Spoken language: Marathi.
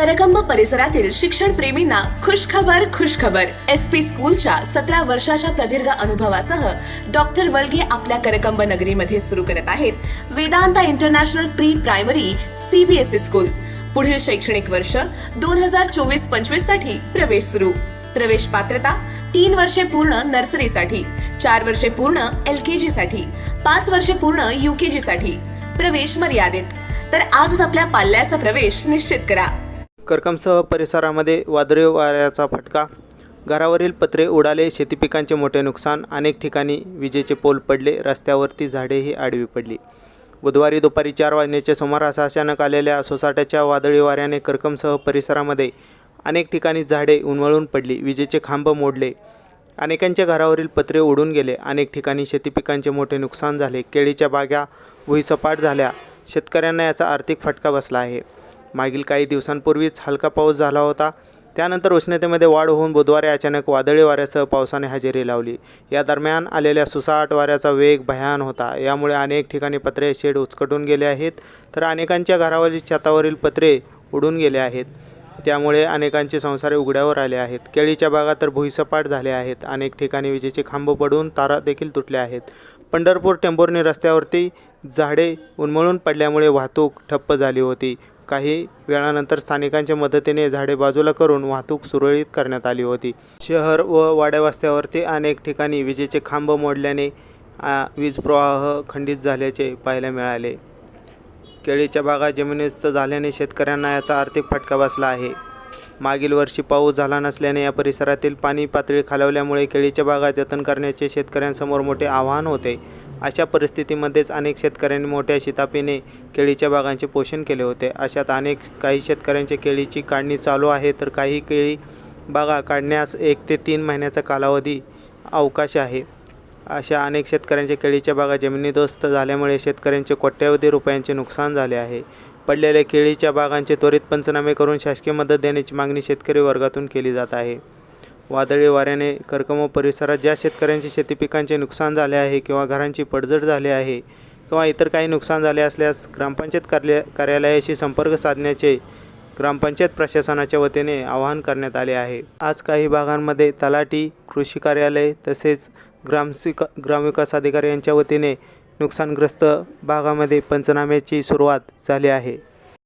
करकंब परिसरातील शिक्षण प्रेमींना खुशखबर खुशखबर. एस पी स्कूलच्या सतरा वर्षाच्या प्रदीर्घ अनुभवासह डॉक्टर वल्गे आपल्या करकंब नगरीमध्ये सुरू करत आहेत. Vedanta international pre primary CBSE school. पुढील शैक्षणिक वर्ष दोन हजार चोवीस पंचवीससाठी प्रवेश सुरू. प्रवेश पात्रता तीन वर्षे पूर्ण नर्सरीसाठी चार वर्षे पूर्ण एल के जी साठी पाच वर्षे पूर्ण यू के जी साठी. प्रवेश मर्यादित. तर आजच आपल्या पाल्याचा प्रवेश निश्चित करा. करकमसह परिसरामध्ये वादळी वाऱ्याचा फटका. घरावरील पत्रे उडाले शेती पिकांचे मोठे नुकसान अनेक ठिकाणी विजेचे पोल पडले रस्त्यावरती झाडेही आडवी पडली. बुधवारी दुपारी चार वाजण्याच्या सुमारास अचानक आलेल्या सोसाट्याच्या वादळी वाऱ्याने करकमसह परिसरामध्ये अनेक ठिकाणी झाडे उन्मळून पडली विजेचे खांब मोडले. अनेकांच्या घरावरील पत्रे उडून गेले अनेक ठिकाणी शेती पिकांचे मोठे नुकसान झाले केळीच्या बागा भुईसपाट झाल्या. शेतकऱ्यांना याचा आर्थिक फटका बसला आहे. मागील काही दिवसांपूर्वीच हलका पाऊस झाला होता. त्यानंतर उष्णतेमध्ये वाढ होऊन बुधवारी अचानक वादळी वाऱ्यासह पावसाने हजेरी लावली. या दरम्यान आलेल्या सुसाट वाऱ्याचा वेग भयान होता. यामुळे अनेक ठिकाणी पत्रे शेड उचकटून गेले आहेत तर अनेकांच्या घरावरील छतावरील पत्रे उडून गेले आहेत. त्यामुळे अनेकांचे संसार उघड्यावर आले आहेत. केळीच्या बागा तर भुईसपाट झाले आहेत. अनेक ठिकाणी विजेचे खांब पडून तारा देखील तुटल्या आहेत. पंढरपूर टेंभुर्णी रस्त्यावरती झाडे उन्मळून पडल्यामुळे वाहतूक ठप्प झाली होती. काही वेळानंतर स्थानिकांच्या मदतीने झाडे बाजूला करून वाहतूक सुरळीत करण्यात आली होती. शहर व वाड्यावस्त्यावरती अनेक ठिकाणी विजेचे खांब मोडल्याने वीज प्रवाह खंडित झाल्याचे पाहायला मिळाले. केळीच्या बागा जमिनीस्त झाल्याने शेतकऱ्यांना याचा आर्थिक फटका बसला आहे. मागील वर्षी पाऊस झाला नसल्याने या परिसरातील पाणी पातळी खालवल्यामुळे केळीच्या बागा जतन करण्याचे शेतकऱ्यांसमोर मोठे आव्हान होते. अशा परिस्थितीमध्येच अनेक शेतकऱ्यांनी मोठ्या शितापीने केळीच्या बागांचे पोषण केले होते. अशात अनेक काही शेतकऱ्यांच्या केळीची काढणी चालू आहे तर काही केळी बागा काढण्यास एक ते तीन महिन्याचा कालावधी अवकाश आहे. अशा अनेक शेतकऱ्यांच्या केळीच्या बागा जमिनीदोस्त झाल्यामुळे शेतकऱ्यांचे कोट्यवधी रुपयांचे नुकसान झाले आहे. पडलेल्या केळीच्या बागांचे त्वरित पंचनामे करून शासकीय मदत देण्याची मागणी शेतकरी वर्गातून केली जात आहे. वादळी वाऱ्याने कर्कम परिसरात ज्या शेतकऱ्यांचे शेती पिकांचे नुकसान झाले आहे किंवा घरांची पडझड झाली आहे किंवा इतर काही नुकसान झाले असल्यास ग्रामपंचायत कार्य कार्यालयाशी संपर्क साधण्याचे ग्रामपंचायत प्रशासनाच्या वतीने आवाहन करण्यात आले आहे. आज काही भागांमध्ये तलाठी कृषी कार्यालय तसेच ग्रामसिक ग्रामविकास अधिकारी यांच्या वतीने नुकसानग्रस्त भागामध्ये पंचनाम्याची सुरुवात झाली आहे.